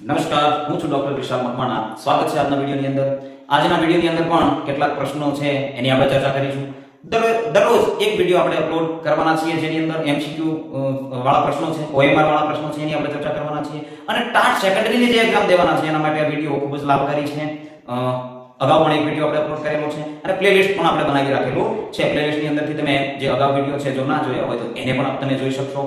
નમસ્કાર, હું છું ડોક્ટર વિશાલ મકવાણા. સ્વાગત છે આજના વિડીયોની અંદર. આજના વિડીયોની અંદર પણ કેટલાક પ્રશ્નો છે, એની આપણે ચર્ચા કરીશું. દરરોજ એક વીડિયો આપણે અપલોડ કરવાના છીએ, જેની અંદર એમસીક્યુ વાળા પ્રશ્નો છે ઓએમઆર વાળા પ્રશ્નો છે, એની આપણે ચર્ચા કરવાના છીએ. અને ટાટ સેકન્ડરીની જે એક્ઝામ દેવાના છે, એના માટે આ વીડિયો ખૂબ જ લાભકારી છે. અગાઉ પણ એક વીડિયો આપણે અપલોડ કરેલો છે અને પ્લેલિસ્ટ પણ આપણે બનાવી રાખેલું છે. પ્લેલિસ્ટની અંદરથી તમે જે અગાઉ વીડિયો છે, જો ના જોયા હોય તો એને પણ તમે જોઈ શકશો.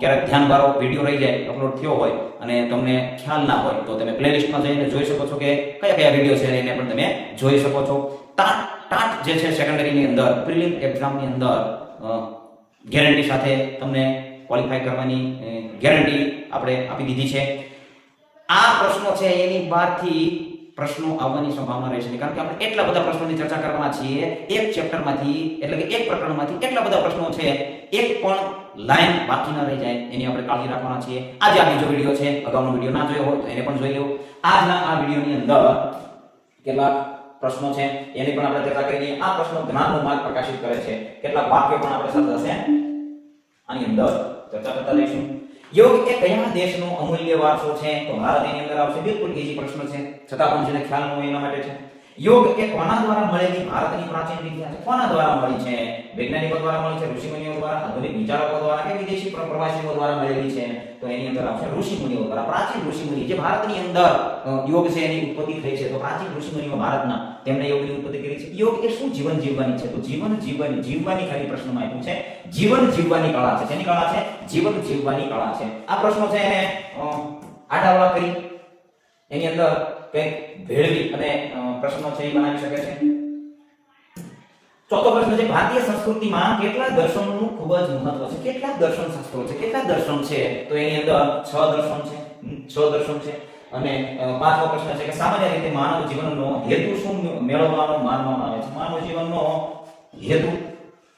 ક્યારેક ધ્યાન બારો વીડિયો રહી જાય અપલોડ થયો હોય અને તમને ખ્યાલ ના હોય તો તમે પ્લેલિસ્ટમાં જઈને જોઈ શકો છો કે કયા કયા વીડિયો છે એને પણ તમે જોઈ શકો છો. ટાટ ટાટ જે છે સેકન્ડરીની અંદર પ્રિલિમ એક્ઝામની અંદર ગેરંટી સાથે તમને ક્વોલિફાય કરવાની ગેરંટી આપણે આપી દીધી છે. આ પ્રશ્નો છે એની બહારથી પ્રશ્નો આવવાની સંભાવના રહેશે નહીં. કારણ કે આપણે એટલા બધા પ્રશ્નોની ચર્ચા કરવાના છીએ, એક ચેપ્ટરમાંથી, એટલે કે એક પ્રકરણમાંથી એટલા બધા પ્રશ્નો છે, એક પણ લાઈન બાકી ન રહી જાય, એની આપણે કાળજી રાખવાના છીએ. આજે આ બીજો વીડિયો છે, અગાઉનો વીડિયો ના જોયો હોય તો એને પણ જોઈ લો. આજના આ વિડીયોની અંદર કેટલાક પ્રશ્નો છે, એની પણ આપણે ચર્ચા કરી આ પ્રશ્નો જ્ઞાનનો માર્ગ પ્રકાશિત કરે છે. કેટલાક વાક્યો પણ આપણે સાથે આની અંદર ચર્ચા કરતા રહીશું યોગ એ કયા દેશનો અમૂલ્ય વારસો છે? તો ભારત એની અંદર આવશે. બિલકુલ ઈઝી પ્રશ્ન છે. છતાં પણ જેને ખ્યાલ ન એના માટે છે. યોગ એ કોના દ્વારા મળેલી ભારતની પ્રાચીન વિદ્યા છે. કોના દ્વારા મળી છે? વૈજ્ઞાનિકો દ્વારા મળી છે, ઋષિમુનિઓ દ્વારા, આધુનિક વિચારકો દ્વારા કે વિદેશી પ્ર- પ્રવાસીઓ દ્વારા મળેલી છે? તો એની અંદર આવશે ઋષિમુનિઓ દ્વારા. પ્રાચીન ઋષિમુનિ, જે ભારતની અંદર યોગ છે એની ઉત્પત્તિ થઈ છે. તો પ્રાચીન ઋષિમુનિઓ ભારતના, તેમણે યોગની ઉત્પત્તિ કરી છે. યોગ એ શું જીવન જીવવાની છે? તો જીવન જીવન જીવવાની ખાલી પ્રશ્નમાં આપ્યું છે. જીવન જીવવાની કળા છે. તેની કળા છે? જીવન જીવવાની કળા છે. આ પ્રશ્નો છે એને અ, કરી એની અંદર કંઈક ભેળવી અને પ્રશ્નો છે એ બનાવી શકે છે. ચોથો પ્રશ્ન છે ભારતીય સંસ્કૃતિમાં કેટલા દર્શનનું ખૂબ જ મહત્વ છે? કેટલા દર્શન શાસ્ત્રો છે? કેટલા દર્શન છે? તો એની અંદર છ દર્શન છે. છ દર્શન છે. અને પાંચમો પ્રશ્ન છે કે સામાન્ય રીતે માનવ જીવનનો હેતુ શું મેળવવાનો માનવામાં આવે છે? માનવ જીવનનો હેતુ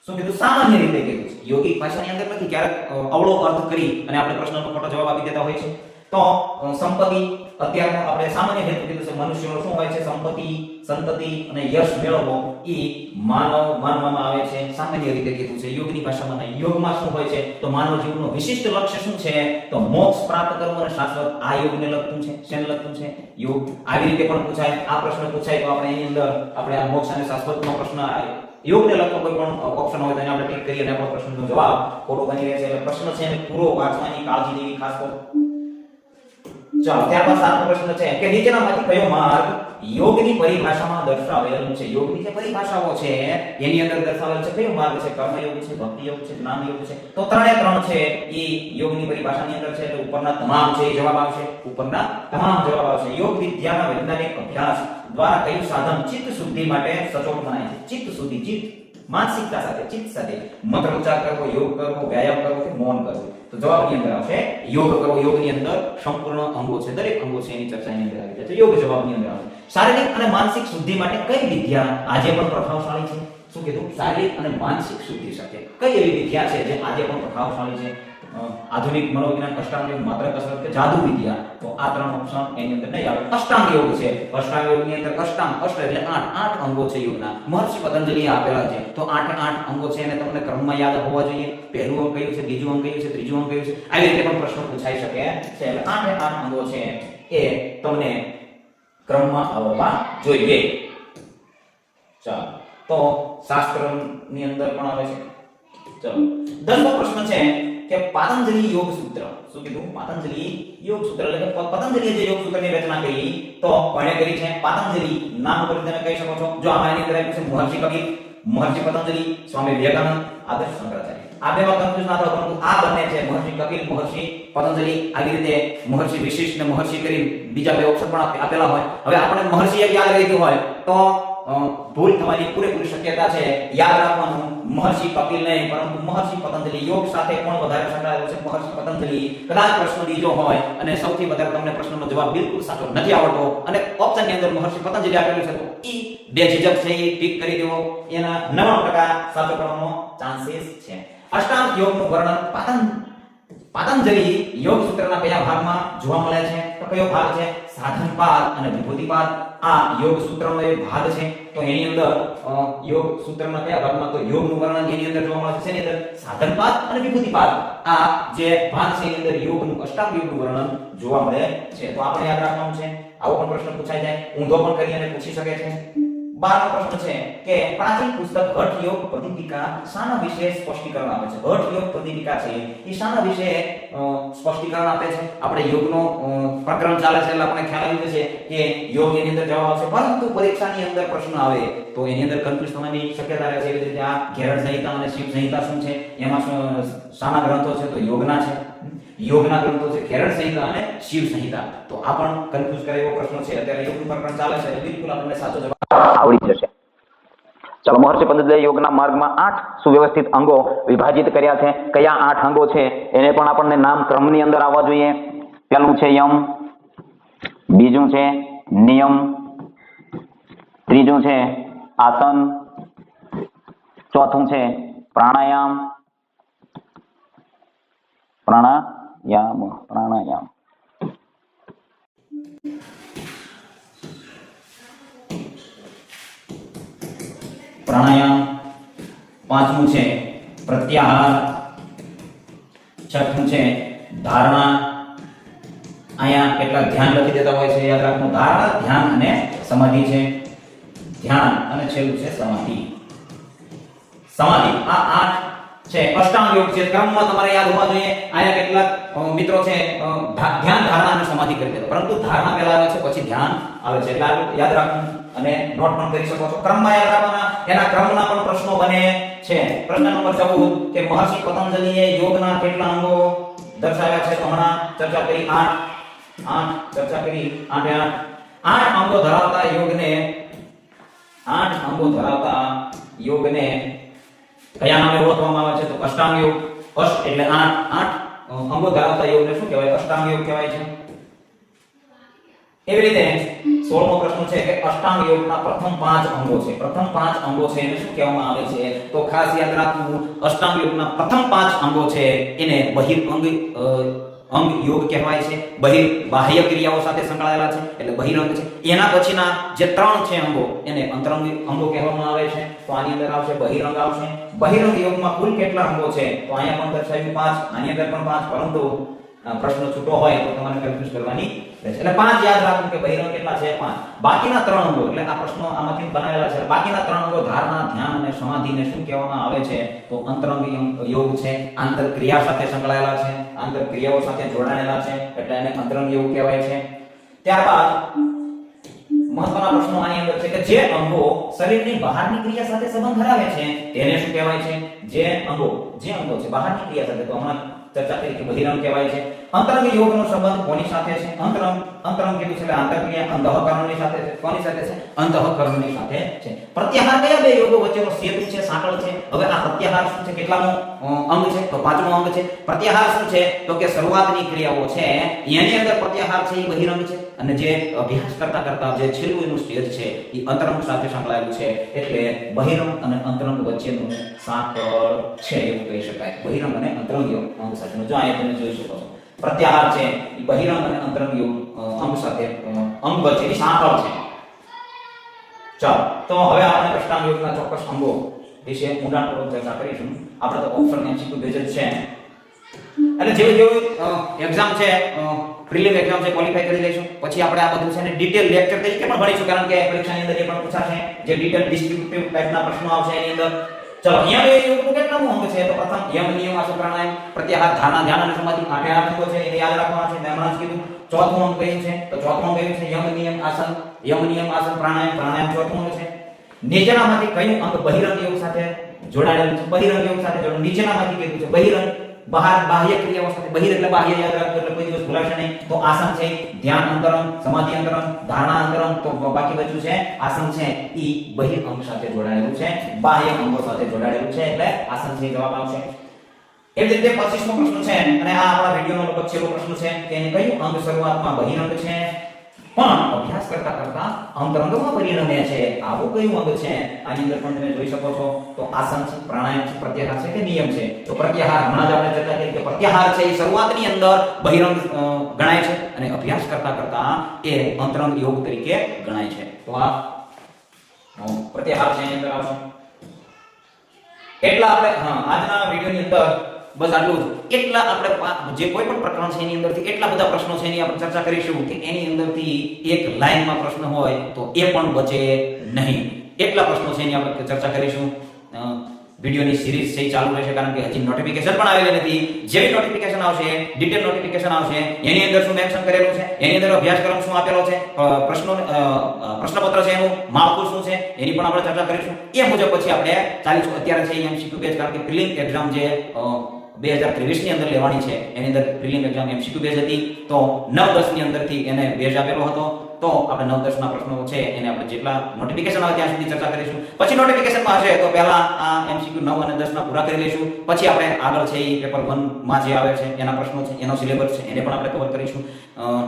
શું કીધું? સામાન્ય રીતે કીધું છે. યોગિક ભાષાની અંદર નથી, ક્યારેક અવળો અર્થ કરી અને આપણે પ્રશ્નનો ખોટો જવાબ આપી દેતા હોય છે તો સંપત્તિ અત્યારનો આપણે સામાન્ય હેતુ કીધું છે. મનુષ્યનો શું હોય છે? સંપત્તિ, સંતતિ અને યશ મેળવવો, એ માનવ માનવામાં આવે છે. સામાન્ય રીતે કીધું છે. યોગની ભાષામાં નહીં. યોગમાં શું હોય છે? તો માનવ જીવનનું વિશિષ્ટ લક્ષ્ય શું છે? તો મોક્ષ પ્રાપ્ત કરવો અને શાશ્વત આ યોગને લગતું છે. શેને લગતું છે? યોગ. આવી રીતે પણ પૂછાય. આ પ્રશ્ન પૂછાય તો આપણે એની અંદર આપણે આ મોક્ષ અને શાશ્વતનો પ્રશ્ન યોગને લગતો કોઈ પણ ઓપ્શન હોય તો આપણે ટિક કરી અને આપણો પ્રશ્નનો જવાબ ખોટો બની રહે છે. એટલે પ્રશ્ન છે એને પૂરો વાંચવાની કાળજી લેવી ખાસ કરો ચાલો ત્યારબાદ સાતમો પ્રશ્ન છે કે નીચેનામાંથી કયો માર્ગ યોગની પરિભાષામાં દર્શાવેલ છે? યોગની જે પરિભાષાઓ છે, એની અંદર દર્શાવેલ છે કયો માર્ગ છે? કર્મયોગ છે ભક્તિ યોગ છે જ્ઞાન યોગ છે? તો ત્રણે ત્રણ છે. એ યોગની પરિભાષાની અંદર છે એટલે ઉપરના તમામ છે જવાબ આવશે. ઉપરના તમામ જવાબ આવશે. યોગ વિદ્યાના વૈજ્ઞાનિક અભ્યાસ દ્વારા કયું સાધન ચિત્ત શુદ્ધિ માટે સચોટ મનાય છે? ચિત્ત શુદ્ધિ, ચિત્ત. માનસિકતા સાથે, ચિત્ત સાથે. મંત્ર ઉચ્ચાર કરવો, યોગ કરવો, વ્યાયામ કરવો કે મૌન કરવું? તો જવાબની અંદર આવશે, યોગ કરવો. યોગની અંદર સંપૂર્ણ અંગો છે. દરેક અંગો છે એની ચર્ચા એની અંદર આવી જાય છે. યોગ જવાબની અંદર આવશે. શારીરિક અને માનસિક શુદ્ધિ માટે કઈ વિદ્યા આજે પણ પ્રભાવશાળી છે? શું કીધું? શારીરિક અને માનસિક શુદ્ધિ સાથે. કઈ એવી વિદ્યા છે જે આજે પણ પ્રભાવશાળી છે? આધુનિક મનોવિજ્ઞાન અષ્ટાંગ યોગ માત્ર કસરત કે જાદુ વિદ્યા. તો આ ત્રણ ઓપ્શન એની અંદર નહીં આવે. અષ્ટાંગ યોગ છે. અષ્ટાંગ યોગની અંદર અષ્ટાંગ, અષ્ટ એટલે આઠ. આઠ અંગો છે યોગના. મહર્ષિ પતંજલિ આપેલા છે. તો આઠ આઠ અંગો છે અને તમને ક્રમમાં યાદ હોવા જોઈએ. પહેલું અંગ કયું છે? બીજું અંગ કયું છે? ત્રીજું અંગ કયું છે? આવી રીતે પણ પ્રશ્ન પૂછાઈ શકે. છે એટલે આઠે આઠ અંગો છે એ તમને ક્રમમાં આવવા જોઈએ. ચાલો. તો શાસ્ત્રની અંદર પણ આવે છે. ચલો. દસમો પ્રશ્ન છે. કે પતંજલિ યોગ સૂત્ર. શું કીધું? પતંજલિ યોગ સૂત્ર. એટલે કે પતંજલિએ જે યોગ સૂત્રની રચના કરી, તો કોણે કરી છે? પતંજલિ. નામ ઉપર તમે કહી શકો છો. જો આમાં એની અંદર છે મહર્ષિ કબીર, મહર્ષિ પતંજલિ, સ્વામી વિવેકાનંદ, આદર્શ શંકરાચાર્ય. આ બેમાં કન્ફ્યુઝ ના થાવ પરંતુ આ બંને છે. મહર્ષિ કપિલ મહર્ષિ પતંજલિ, આવી રીતે મહર્ષિ વિશિષ્ટ ને મહર્ષિ કરી બીજા બે ઓપ્શન પણ આપેલા હોય. હવે આપણે મહર્ષિ યાદ રહી હોય, તો ભૂલ થવાની પૂરેપૂરી શક્યતા છે. યાદ રાખવાનું, મહર્ષિ કપિલ નહીં પરંતુ મહર્ષિ પતંજલિ યોગ સાથે કોણ વધારે સંકળાયેલો છે? મહર્ષિ પતંજલિ કદાચ પ્રશ્ન બીજો હોય અને સૌથી વધારે તમને પ્રશ્નનો જવાબ બિલકુલ સાચો નથી આવડતો. અને ઓપ્શનની અંદર મહર્ષિ પતંજલિ આપેલું છે, તો ઈ બે ઝીઝક છે એ ટીક કરી દેવો. એના 99% સાચો કરવાનો ચાન્સીસ છે. અષ્ટાંગ યોગનું વર્ણન પાતંજ પાતંજલિ યોગ સૂત્રના કયા ભાગમાં જોવા મળે છે. તો કયો ભાગ છે? સાધનપાદ અને વિભૂતિપાદ આ યોગ સૂત્રનો એક ભાગ છે. તો એની અંદર યોગ સૂત્રના કયા ભાગમાં? તો યોગનું વર્ણન એની અંદર જોવા મળે છે. એની અંદર? સાધનપાદ અને વિભૂતિપાદ આ જે ભાગ છે એની અંદર યોગનું અષ્ટાંગ યોગનું વર્ણન જોવા મળે છે. તો આપણે યાદ રાખવાનું છે. આવો પણ પ્રશ્ન પૂછાઈ જાય. ઊંધો પણ કરી અને પૂછી શકે છે. બારમો પ્રશ્ન છે કે પ્રાચીન પુસ્તક હઠ યોગ પ્રદીપિકા શાના વિશે સ્પષ્ટીકરણ આપે છે? હઠ યોગ પ્રદીપિકા છે, એ શાના વિશે સ્પષ્ટીકરણ આપે છે? આપણે યોગનો પ્રકરણ ચાલે છે એટલે આપણે ખ્યાલ આવી જશે કે યોગ એની અંદર જવાબ આવશે. પરંતુ પરીક્ષાની અંદર પ્રશ્ન આવે તો એની અંદર કન્ફ્યુઝ થવાની શક્યતા રહે છે. એવી રીતે આ ઘેરણ સંહિતા અને શિવ સંહિતા શું છે? એમાં શું શાના ગ્રંથો છે? તો યોગના છે. યોગના ગ્રંથો છે કેરળ સંહિતા અને શિવ સંહિતા. તો આ પણ કન્ફ્યુઝ કરે એવો પ્રશ્ન છે. અત્યારે યોગનું પ્રકરણ ચાલે છે. બિલકુલ આપણને સાચો જવાબ આવડી જશે. ચલો, મહર્ષિ પતંજલિ યોગના માર્ગમાં આઠ સુવ્યવસ્થિત અંગો વિભાજિત કર્યા છે. કયા આઠ અંગો છે? એને પણ આપણને નામ ક્રમની અંદર આવવા જોઈએ. પહેલું છે યમ, બીજું છે નિયમ, ત્રીજું છે આસન, ચોથું છે પ્રાણાયામ. પ્રાણાયામ પ્રાણાયામ. પ્રાણાયામ પાંચમું છે પ્રત્યાહાર, છઠ્ઠું છે ધારણા. અહીંયા કેટલાક ધ્યાન લખી દેતા હોય છે, યાદ રાખવું ધારણા, ધ્યાન અને સમાધિ છે. ધ્યાન અને છેલ્લું છે સમાધિ. સમાધિ, આ આઠ છે, અષ્ટાંગ યોગ છે. ક્રમમાં તમારે યાદ હોવા જોઈએ, અહીંયા કેટલાક મિત્રો છે ધ્યાન, ધારણા અને સમાધિ કરી દેતા પરંતુ ધારણા પહેલા આવે છે, પછી ધ્યાન આવે છે. એટલે યાદ રાખવું અને નોટ પણ કરી શકો છો. ક્રમમાં યાદ રાખવાના, એના ક્રમના પણ પ્રશ્નો બને છે. પ્રશ્ન નંબર 14 કે મહર્ષિ પતંજલિએ યોગના કેટલા અંગો દર્શાવ્યા છે તો હમણાં ચર્ચા કરી આઠ. આઠ, ચર્ચા કરી આઠે આઠ. આઠ અંગો ધરાવતા યોગને, આઠ અંગો ધરાવતા યોગને કયા નામે ઓળખવામાં આવે છે? તો અષ્ટાંગ યોગ અષ્ટ એટલે આઠ. આઠ અંગો ધરાવતા યોગને શું કહેવાય? અષ્ટાંગ યોગ કહેવાય છે. એવી રીતે 16મો પ્રશ્ન છે કે અષ્ટાંગ યોગના પ્રથમ પાંચ અંગો છે. પ્રથમ પાંચ અંગો છે એને શું કહેવામાં આવે છે? તો ખાસ યાદ રાખવું, અષ્ટાંગ યોગના પ્રથમ પાંચ અંગો છે એને બહિર અંગ યોગ કહેવાય છે. બહિર બાહ્ય ક્રિયાઓ સાથે સંકળાયેલા છે, એટલે બહિરંગ છે. એના પછીના જે ત્રણ છે અંગો, એને અંતરંગ અંગો કહેવામાં આવે છે. તો આની અંદર આવશે બહિરંગ આવશે. બહિરંગ યોગમાં કુલ કેટલા અંગો છે? તો અહીંયા પણ દર્શાવ્યું પાંચ, આની અંદર પણ પાંચ, પરંતુ પ્રશ્ન છૂટો હોય તો તમારે કન્ફ્યુઝ કરવાની રહેશે. એટલે પાંચ યાદ રાખવું કે બહિરંગ કેટલા છે? પાંચ. બાકીના ત્રણ અંગો, એટલે આ પ્રશ્નો આમાંથી બનાવેલા છે. બાકીના ત્રણ અંગો ધારણા, ધ્યાન અને સમાધિને શું કહેવામાં આવે છે? તો અંતરંગ યોગ છે, આંતરક્રિયા સાથે સંકળાયેલા છે, આંતરક્રિયાઓ સાથે જોડાયેલા છે, એટલે એને અંતરંગ યોગ કહેવાય છે. ત્યારબાદ મહત્વના પ્રશ્નો આની અંદર છે કે જે અંગો શરીરની બહારની ક્રિયા સાથે સંબંધ ધરાવે છે, તેને શું કહેવાય છે? જે અંગો જે અંગો છે, બહારની ક્રિયા સાથે, તો હમણાં ચર્ચા કરી કે બહિરંગ કહેવાય છે. અંતરંગ યોગનો સંબંધ કોની સાથે છે? અંતરંગ અંતરંગ કીધું છે એટલે આંતરક્રિયા, અંતઃકરણની સાથે છે. કોની સાથે છે? અંતઃકરણની સાથે છે. પ્રત્યાહાર કયા બે યોગો વચ્ચેનો સેતુ છે? સાંકળ છે. હવે આ પ્રત્યાહાર શું છે? કેટલામો અંગ છે? તો પાંચમો અંગ છે. પ્રત્યાહાર શું છે? તો કે શરૂઆતની ક્રિયાઓ છે. એની અંદર પ્રત્યાહાર છે એ બહિરંગ છે. અને જે અભ્યાસ કરતા કરતા જે છેલ્લું એનું સ્ટેજ છે એ અંતરંગ સાથે સંકળાયેલું છે, એટલે બહિરંગ અને અંતરંગ વચ્ચેનું સાંકળ છે એવું કહી શકાય. બહિરંગ અને અંતરંગ યોગ અંગ સાથેનું. જો અહીંયા તમે જોઈ શકો છો. પ્રત્યાહાર છે એ બહિરંગ અને અંતરંગ અંગ સાથે અંગ વચ્ચેની સાંકળ છે. ચાલો, તો હવે આપણે અષ્ટાંગ યોગના ચોક્કસ અંગો વિશે ઊંડાણપૂર્વક ચર્ચા કરીશું. આપણે તો ઓપ્શન એમસીક્યુ બેઝ છે. એટલે જેવું જેવું એક્ઝામ છે પ્રિલિમ એક્ઝામ છે ક્વોલિફાય કરી લઈશું. પછી આપણે આ બધું છે ને ડિટેલ લેક્ચર તરીકે પણ ભણીશું કારણ કે પરીક્ષાની અંદર એ પણ પૂછાશે જે ડિટેલ ડિસ્ક્રિપ્ટિવ ટાઈપના પ્રશ્નો આવશે એની અંદર. ચલો અહીંયા બે યોગનું કેટલામું અંગ છે? તો પ્રથમ યમ નિયમ આસન પ્રાણાયામ. પ્રત્યાહાર ધારણા ધ્યાન અને સમાધિ આઠે આઠ અંગો છે એને યાદ રાખવાના છે. મેં હમણાં કીધું ચોથું અંગ કયું છે? તો ચોથું અંગ કયું છે? યમ નિયમ આસન. યમ નિયમ આસન પ્રાણાયામ. પ્રાણાયામ ચોથું અંગ છે. નીચેનામાંથી કયું અંગ બહિરંગ યોગ સાથે જોડાયેલું છે? બહિરંગ યોગ સાથે જોડાયેલું. નીચેનામાંથી કીધું છે બહિરંગ. બહાર બાહ્ય ક્રિયાઓ સાથે, બહિર એટલે બાહ્ય યાદ રાખજો, એટલે કોઈ દિવસ ભૂલાશે નહીં. તો આસન છે, ધ્યાન અંતરમ સમાધિ અંતરમ ધારણા અંતરમ તો બાકી બચ્યું છે, આસન છે, ઈ બહિર અંગ સાથે જોડાયેલું છે, બાહ્ય અંગો સાથે જોડાયેલું છે, એટલે આસન છે જવાબ આવશે. એવી રીતે 25મો પ્રશ્ન છે, અને આ આપણા વિડિયોનો લગભગ છેલ્લો પ્રશ્ન છે, કે એને કયું અંગ શરૂઆતમાં બહિરંગ છે? પણ અભ્યાસ કરતા કરતા અંતરંગમાં પરિણમે છે. આવું કયું અંગ છે? આની અંદર પણ તમે જોઈ શકો છો. તો આસન છે, પ્રાણાયામ છે, પ્રત્યાહાર છે કે નિયમ છે? તો પ્રત્યાહાર, હમણાં જ આપણે ચર્ચા કરી કે પ્રત્યાહાર છે એ શરૂઆતની અંદર બહિરંગ ગણાય છે અને અભ્યાસ કરતા કરતા એ અંતરંગ યોગ તરીકે ગણાય છે. તો આ પ્રત્યાહાર છે એની અંદર આવશે એટલા આપણે, હા, આજના વિડીયોની અંદર બસ આટલું જ. એટલા આપણે જે કોઈ પણ પ્રકરણ છે એની અંદરથી, એટલા બધા પ્રશ્નો છે એની આપણે ચર્ચા કરીશું કે એની અંદરથી એક લાઈનમાં પ્રશ્ન હોય તો એ પણ બચે નહીં. એટલા પ્રશ્નો છે એની આપણે ચર્ચા કરીશું. વિડીયોની સિરીઝ છે ચાલુ રહેશે કારણ કે હજી નોટિફિકેશન પણ આવેલી નથી. જેવી નોટિફિકેશન આવશે ડિટેલ નોટિફિકેશન આવશે, એની અંદર શું મેન્શન કરેલું છે, એની અંદર અભ્યાસક્રમ શું આપેલો છે પ્રશ્નો પ્રશ્નપત્ર છે એનું, માળખું શું છે, એની પણ આપણે ચર્ચા કરીશું. એ મુજબ પછી આપણે ચાલીશું. અત્યારે છે એમસીક્યુ બેઝ કારણ કે પ્રિલિમ એક્ઝામ જે બે હજાર ત્રેવીસની અંદર લેવાની છે. એની અંદર પ્રિલિમ એક્ઝામ એમસીક્યુ બેઝ હતી. તો નવ દસની અંદરથી એને બેઝ આપેલો હતો. તો આપણે નવ દસના પ્રશ્નો છે, એને આપણે જેટલા નોટિફિકેશન આવે ત્યાં સુધી ચર્ચા કરીશું. પછી નોટિફિકેશનમાં હશે, તો પહેલા આ એમસીક્યુ નવ અને દસના પૂરા કરી લઈશું. પછી આપણે આગળ છે એ પેપર વનમાં જે આવે છે, એના પ્રશ્નો છે, એનો સિલેબસ છે, એને પણ આપણે કવર કરીશું.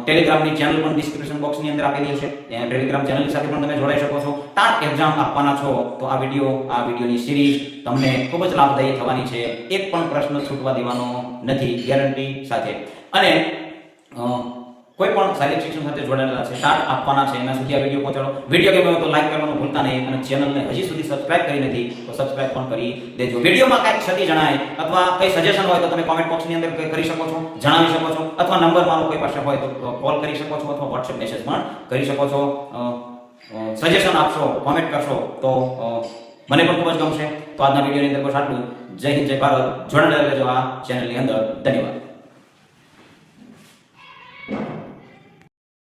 ટેલિગ્રામની ચેનલ પણ ડિસ્ક્રિપ્શન બોક્સની અંદર આપેલી છે ટેલિગ્રામ ચેનલ સાથે પણ તમે જોડાઈ શકો છો. ટાટ એક્ઝામ આપવાના છો, તો આ વીડિયો આ વિડીયોની સિરીઝ તમને ખૂબ જ લાભદાયી થવાની છે. એક પણ પ્રશ્ન છૂટવા દેવાનો નથી ગેરંટી સાથે. અને કોઈ પણ શારીરિક શિક્ષણ સાથે જોડાયેલા છે સ્ટાર્ટ આપવાના છે, એના સુધી આ વીડિયો પહોંચાડો. વીડિયો ગમ્યો તો લાઈક કરવાનું ભૂલતા નહીં અને ચેનલને હજી સુધી સબસ્ક્રાઇબ કરી નથી, તો સબસ્ક્રાઇબ પણ કરી દેજો. વિડીયોમાં કાંઈક ક્ષતિ જણાય અથવા કંઈ સજેશન હોય તો તમે કોમેન્ટ બોક્સની અંદર કરી શકો છો, જણાવી શકો છો, અથવા નંબર મારો કોઈ પાસે હોય તો કોલ કરી શકો છો અથવા વોટ્સએપ મેસેજ પણ કરી શકો છો. સજેશન આપશો કોમેન્ટ કરશો, તો મને પણ ખૂબ જ ગમશે. તો આજના વિડીયોની અંદર બસ આટલું જય હિન્દ, જય ભારત. જોડાયેલા રહેજો આ ચેનલની અંદર. ધન્યવાદ.